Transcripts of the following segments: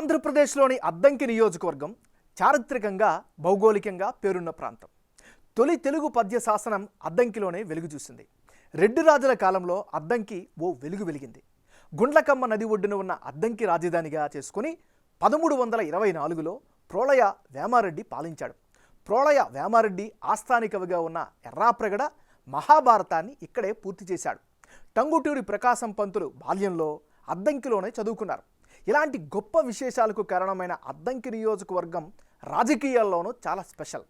ఆంధ్రప్రదేశ్లోని అద్దంకి నియోజకవర్గం చారిత్రకంగా భౌగోళికంగా పేరున్న ప్రాంతం. తొలి తెలుగు పద్య శాసనం అద్దంకిలోనే వెలుగు చూసింది. రెడ్డి రాజుల కాలంలో అద్దంకి ఓ వెలుగు వెలిగింది. గుండ్లకమ్మ నది ఒడ్డున ఉన్న అద్దంకి రాజధానిగా చేసుకుని పదమూడు వందల ఇరవై నాలుగులో ప్రోళయ వేమారెడ్డి పాలించాడు. ప్రోళయ వేమారెడ్డి ఆస్థానికవిగా ఉన్న ఎర్రాప్రగడ మహాభారతాన్ని ఇక్కడే పూర్తి చేశాడు. టంగుటూరి ప్రకాశం పంతులు బాల్యంలో అద్దంకిలోనే చదువుకున్నారు. ఇలాంటి గొప్ప విశేషాలకు కారణమైన అద్దంకి నియోజకవర్గం రాజకీయాల్లోనూ చాలా స్పెషల్.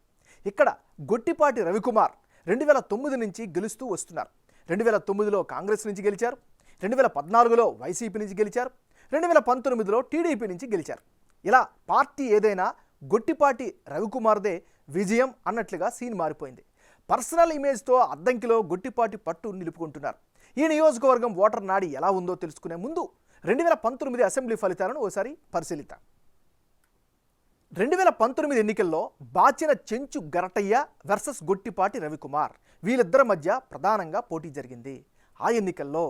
ఇక్కడ గొట్టిపాటి రవికుమార్ రెండు వేల తొమ్మిది నుంచి గెలుస్తూ వస్తున్నారు. రెండు వేల తొమ్మిదిలో కాంగ్రెస్ నుంచి గెలిచారు. రెండు వేల పద్నాలుగులో వైసీపీ నుంచి గెలిచారు. రెండు వేల పంతొమ్మిదిలో టీడీపీ నుంచి గెలిచారు. ఇలా పార్టీ ఏదైనా గొట్టిపాటి రవికుమార్దే విజయం అన్నట్లుగా సీన్ మారిపోయింది. పర్సనల్ ఇమేజ్తో అద్దంకిలో గొట్టిపాటి పట్టు నిలుపుకుంటున్నారు. ఈ నియోజకవర్గం ఓటర్ నాడి ఎలా ఉందో తెలుసుకునే ముందు రెండు వేల పంతొమ్మిది అసెంబ్లీ ఫలితాలను ఓసారి పరిశీలిద్దాం. రెండు వేల పంతొమ్మిది ఎన్నికల్లో బాచిన చెంచు గరటయ్య వర్సెస్ గొట్టిపాటి రవికుమార్ వీళ్ళిద్దరి మధ్య ప్రధానంగా పోటీ జరిగింది. ఆ ఎన్నికల్లో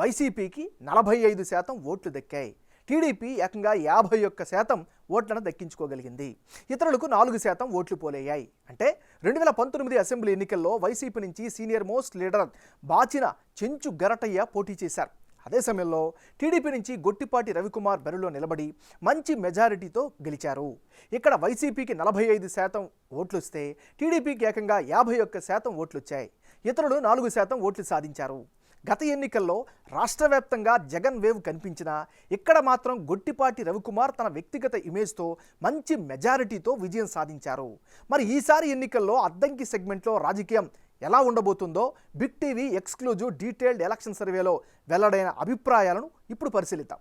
వైసీపీకి నలభై ఐదు శాతం ఓట్లు దక్కాయి. టీడీపీ ఏకంగా యాభై ఒక్క శాతం ఓట్లను దక్కించుకోగలిగింది. ఇతరులకు నాలుగు శాతం ఓట్లు పోలయ్యాయి. అంటే రెండు వేల పంతొమ్మిది అసెంబ్లీ ఎన్నికల్లో వైసీపీ నుంచి senior most leader Bachina Chenchu Garataiah పోటీ చేశారు. అదే సమయంలో టీడీపీ నుంచి గొట్టిపాటి రవికుమార్ బరిలో నిలబడి మంచి మెజారిటీతో గెలిచారు. ఇక్కడ వైసీపీకి నలభై ఐదు శాతం ఓట్లు వస్తే టీడీపీకి ఏకంగా యాభై ఒక్క శాతం ఓట్లు వచ్చాయి ఇతరులు నాలుగు శాతం ఓట్లు సాధించారు. గత ఎన్నికల్లో రాష్ట్ర వ్యాప్తంగా జగన్ వేవ్ కనిపించినా ఇక్కడ మాత్రం గొట్టిపాటి రవికుమార్ తన వ్యక్తిగత ఇమేజ్తో మంచి మెజారిటీతో విజయం సాధించారు. మరి ఈసారి ఎన్నికల్లో అద్దంకి సెగ్మెంట్లో రాజకీయం ఎలా ఉండబోతుందో big TV exclusive detailed election సర్వేలో వెల్లడైన అభిప్రాయాలను ఇప్పుడు పరిశీలిద్దాం.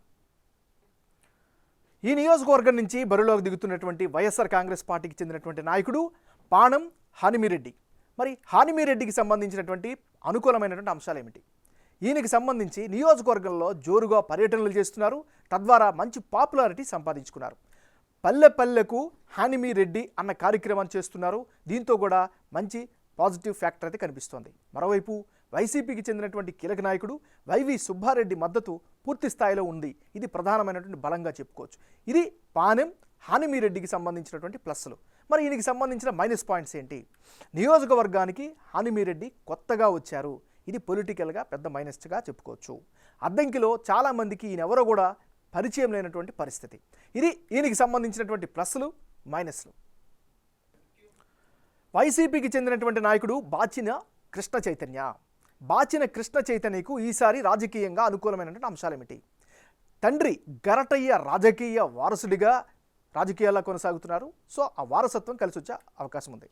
ఈ నియోజకవర్గం నుంచి బరిలోకి దిగుతున్నటువంటి వైఎస్ఆర్ కాంగ్రెస్ పార్టీకి చెందినటువంటి నాయకుడు పాణం హానిమిరెడ్డి. మరి హానిమిరెడ్డికి సంబంధించినటువంటి అనుకూలమైనటువంటి అంశాలు ఏమిటి? ఈయనకి సంబంధించి నియోజకవర్గంలో జోరుగా పర్యటనలు చేస్తున్నారు. తద్వారా మంచి పాపులారిటీ సంపాదించుకున్నారు. పల్లె పల్లెకు హానిమిరెడ్డి అన్న కార్యక్రమాన్ని చేస్తున్నారు. దీంతో కూడా మంచి పాజిటివ్ ఫ్యాక్టర్ అయితే కనిపిస్తోంది. మరోవైపు వైసీపీకి చెందినటువంటి కీలక నాయకుడు వైవి సుబ్బారెడ్డి మద్దతు పూర్తి స్థాయిలో ఉంది. ఇది ప్రధానమైనటువంటి బలంగా చెప్పుకోవచ్చు. ఇది పానెం హానిమిరెడ్డికి సంబంధించినటువంటి ప్లస్లు మరి ఈయనకి సంబంధించిన మైనస్ పాయింట్స్ ఏంటి? నియోజకవర్గానికి హానిమిరెడ్డి కొత్తగా వచ్చారు. ఇది పొలిటికల్గా పెద్ద మైనస్గా చెప్పుకోవచ్చు. అద్దంకిలో చాలామందికి ఈయన ఎవరో కూడా పరిచయం లేనటువంటి పరిస్థితి. ఇది ఈయనకి సంబంధించినటువంటి ప్లస్లు మైనస్లు. వైసీపీకి చెందినటువంటి నాయకుడు బాచిన కృష్ణ చైతన్య. బాచిన కృష్ణ చైతన్యకు ఈసారి రాజకీయంగా అనుకూలమైనటువంటి అంశాలు ఏమిటి తండ్రి గరటయ్య రాజకీయ వారసుడిగా రాజకీయాల్లో కొనసాగుతున్నారు. సో ఆ వారసత్వం కలిసి వచ్చే అవకాశం ఉంది.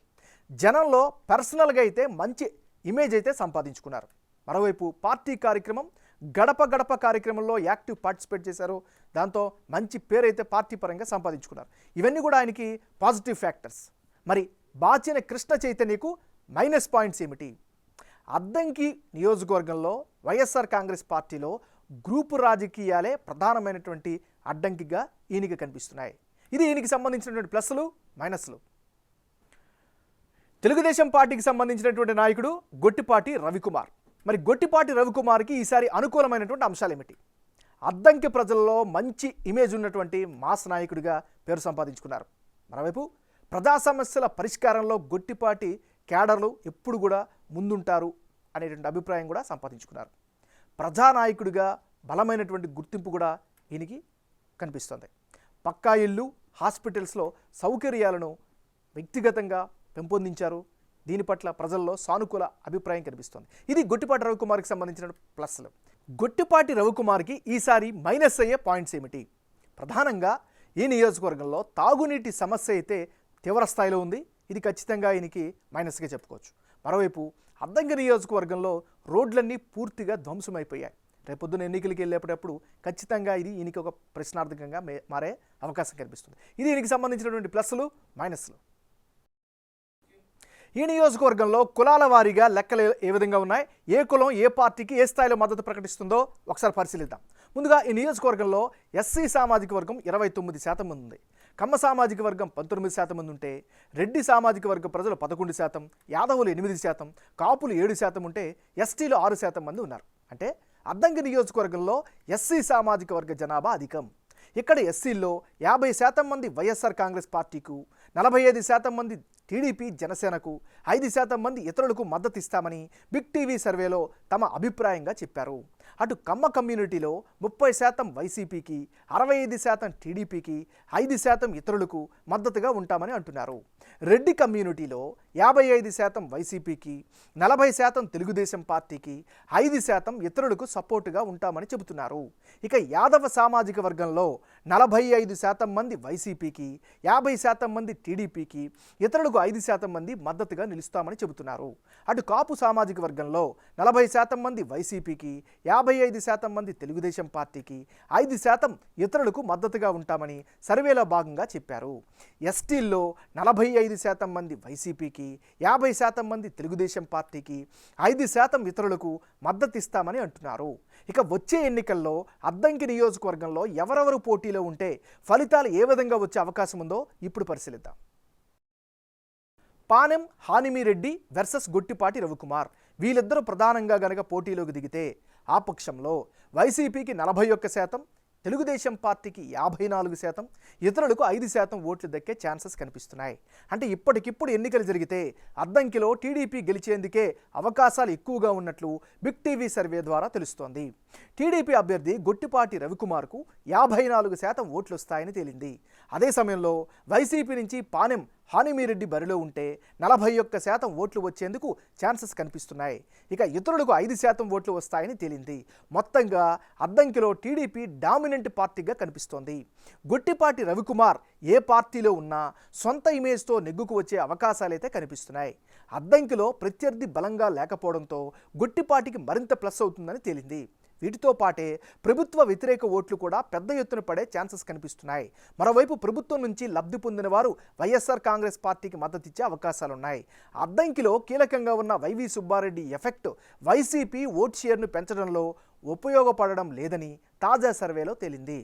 జనంలో పర్సనల్గా అయితే మంచి ఇమేజ్ అయితే సంపాదించుకున్నారు. మరోవైపు పార్టీ కార్యక్రమం గడప గడప కార్యక్రమంలో యాక్టివ్ పార్టిసిపేట్ చేశారు. దాంతో మంచి పేరైతే పార్టీ పరంగా సంపాదించుకున్నారు. ఇవన్నీ కూడా ఆయనకి పాజిటివ్ ఫ్యాక్టర్స్. మరి బాచిన కృష్ణ చైతన్యకు మైనస్ పాయింట్స్ ఏమిటి? అద్దంకి నియోజకవర్గంలో వైఎస్ఆర్ కాంగ్రెస్ పార్టీలో గ్రూపు రాజకీయాలే ప్రధానమైనటువంటి అడ్డంకిగా ఈయనకి కనిపిస్తున్నాయి. ఇది ఈయనకి సంబంధించినటువంటి ప్లస్లు మైనస్లు తెలుగుదేశం పార్టీకి సంబంధించినటువంటి నాయకుడు గొట్టిపాటి రవికుమార్. మరి గొట్టిపాటి రవికుమార్కి ఈసారి అనుకూలమైనటువంటి అంశాలు ఏమిటి? అద్దంకి ప్రజల్లో మంచి ఇమేజ్ ఉన్నటువంటి మాస్ నాయకుడిగా పేరు సంపాదించుకున్నారు. మరోవైపు ప్రజా సమస్యల పరిష్కారంలో గొట్టిపాటి క్యాడర్లు ఎప్పుడు కూడా ముందుంటారు అనేటువంటి అభిప్రాయం కూడా సంపాదించుకున్నారు. ప్రజానాయకుడిగా బలమైనటువంటి గుర్తింపు కూడా ఈయనకి కనిపిస్తుంది. పక్కా ఇల్లు హాస్పిటల్స్లో సౌకర్యాలను వ్యక్తిగతంగా పెంపొందించారు. దీని పట్ల ప్రజల్లో సానుకూల అభిప్రాయం కనిపిస్తోంది. ఇది గొట్టిపాటి రవికుమార్కి సంబంధించిన ప్లస్లు. గొట్టిపాటి రవికుమార్కి ఈసారి మైనస్ అయ్యే పాయింట్స్ ఏమిటి? ప్రధానంగా ఈ నియోజకవర్గంలో తాగునీటి సమస్య అయితే తీవ్ర స్థాయిలో ఉంది. ఇది ఖచ్చితంగా ఈయనకి మైనస్గా చెప్పుకోవచ్చు. మరోవైపు అద్దంకి నియోజకవర్గంలో రోడ్లన్నీ పూర్తిగా ధ్వంసమైపోయాయి. రేపొద్దున ఎన్నికలకి వెళ్ళేటప్పుడు ఖచ్చితంగా ఇది ఈయనకి ఒక ప్రశ్నార్థకంగా మారే అవకాశం కనిపిస్తుంది ఇది దీనికి సంబంధించినటువంటి ప్లస్లు మైనస్లు ఈ నియోజకవర్గంలో కులాల వారీగా లెక్కలు ఏ- విధంగా ఉన్నాయి? ఏ కులం ఏ పార్టీకి ఏ స్థాయిలో మద్దతు ప్రకటిస్తుందో ఒకసారి పరిశీలిద్దాం. ముందుగా ఈ నియోజకవర్గంలో ఎస్సీ సామాజిక వర్గం ఇరవై తొమ్మిది శాతం ఉంది. కమ్మ సామాజిక వర్గం పంతొమ్మిది శాతం మంది ఉంటే రెడ్డి సామాజిక వర్గ ప్రజలు పదకొండు శాతం యాదవులు ఎనిమిది శాతం కాపులు ఏడు శాతం ఉంటే ఎస్టీలు ఆరు శాతం మంది ఉన్నారు. అంటే అద్దంకి నియోజకవర్గంలో ఎస్సీ సామాజిక వర్గ జనాభా అధికం. ఇక్కడ ఎస్సీల్లో యాభై శాతం మంది వైఎస్ఆర్ కాంగ్రెస్ పార్టీకు నలభై ఐదు శాతం మంది టీడీపీ జనసేనకు ఐదు శాతం మంది ఇతరులకు మద్దతు ఇస్తామని బిగ్ టీవీ సర్వేలో తమ అభిప్రాయంగా చెప్పారు. అటు కమ్మ కమ్యూనిటీలో ముప్పై శాతం వైసీపీకి అరవై ఐదు శాతం టీడీపీకి ఐదు శాతం ఇతరులకు మద్దతుగా ఉంటామని అంటున్నారు. రెడ్డి కమ్యూనిటీలో యాభై ఐదు శాతం వైసీపీకి నలభై శాతం తెలుగుదేశం పార్టీకి ఐదు శాతం ఇతరులకు సపోర్టుగా ఉంటామని చెబుతున్నారు. ఇక యాదవ సామాజిక వర్గంలో నలభై ఐదు శాతం మంది వైసీపీకి యాభై శాతం మంది టీడీపీకి ఇతరులకు ఐదు శాతం మంది మద్దతుగా నిలుస్తామని చెబుతున్నారు. అటు కాపు సామాజిక వర్గంలో నలభై శాతం మంది వైసీపీకి యాభై ఐదు శాతం మంది తెలుగుదేశం పార్టీకి ఐదు శాతం ఇతరులకు మద్దతుగా ఉంటామని సర్వేలో భాగంగా చెప్పారు. ఎస్టీల్లో నలభై ఐదు శాతం మంది వైసీపీకి యాభై శాతం మంది తెలుగుదేశం పార్టీకి ఐదు శాతం ఇతరులకు మద్దతు ఇస్తామని అంటున్నారు. ఇక వచ్చే ఎన్నికల్లో అద్దంకి నియోజకవర్గంలో ఎవరెవరు పోటీలో ఉంటే ఫలితాలు ఏ విధంగా వచ్చే అవకాశం ఉందో ఇప్పుడు పరిశీలిద్దాం. పానెం హానిమిరెడ్డి వెర్సెస్ గొట్టిపాటి రవికుమార్. వీళ్ళిద్దరూ ప్రధానంగా గనక పోటీలోకి దిగితే ఆ పక్షంలో వైసీపీకి నలభై ఒక్క శాతం తెలుగుదేశం పార్టీకి యాభై నాలుగు శాతం ఇతరులకు ఐదు శాతం ఓట్లు దక్కే ఛాన్సెస్ కనిపిస్తున్నాయి. అంటే ఇప్పటికిప్పుడు ఎన్నికలు జరిగితే అద్దంకిలో టీడీపీ గెలిచేందుకే అవకాశాలు ఎక్కువగా ఉన్నట్లు బిగ్ టీవీ సర్వే ద్వారా తెలుస్తోంది. టీడీపీ అభ్యర్థి గొట్టిపాటి రవికుమార్కు యాభై నాలుగు శాతం ఓట్లు వస్తాయని తేలింది. అదే సమయంలో వైసీపీ నుంచి పానెం హానిమీరెడ్డి బరిలో ఉంటే నలభై ఒక్క శాతం ఓట్లు వచ్చేందుకు ఛాన్సెస్ కనిపిస్తున్నాయి. ఇక ఇతరులకు ఐదు శాతం ఓట్లు వస్తాయని తేలింది. మొత్తంగా అద్దంకిలో టీడీపీ డామినెంట్ పార్టీగా కనిపిస్తోంది. గొట్టిపాటి రవికుమార్ ఏ పార్టీలో ఉన్నా సొంత ఇమేజ్తో నెగ్గుకు వచ్చే అవకాశాలైతే కనిపిస్తున్నాయి. అద్దంకిలో ప్రత్యర్థి బలంగా లేకపోవడంతో గొట్టిపాటికి మరింత ప్లస్ అవుతుందని తేలింది. వీటితో పాటే ప్రభుత్వ వ్యతిరేక ఓట్లు కూడా పెద్ద ఎత్తున పడే ఛాన్సెస్ కనిపిస్తున్నాయి. మరోవైపు ప్రభుత్వం నుంచి లబ్ధి పొందిన వారు వైఎస్ఆర్ కాంగ్రెస్ పార్టీకి మద్దతిచ్చే అవకాశాలున్నాయి. అద్దంకిలో కీలకంగా ఉన్న YV Subbareddy effect YCP vote షేర్ను పెంచడంలో ఉపయోగపడడం లేదని తాజా సర్వేలో తేలింది.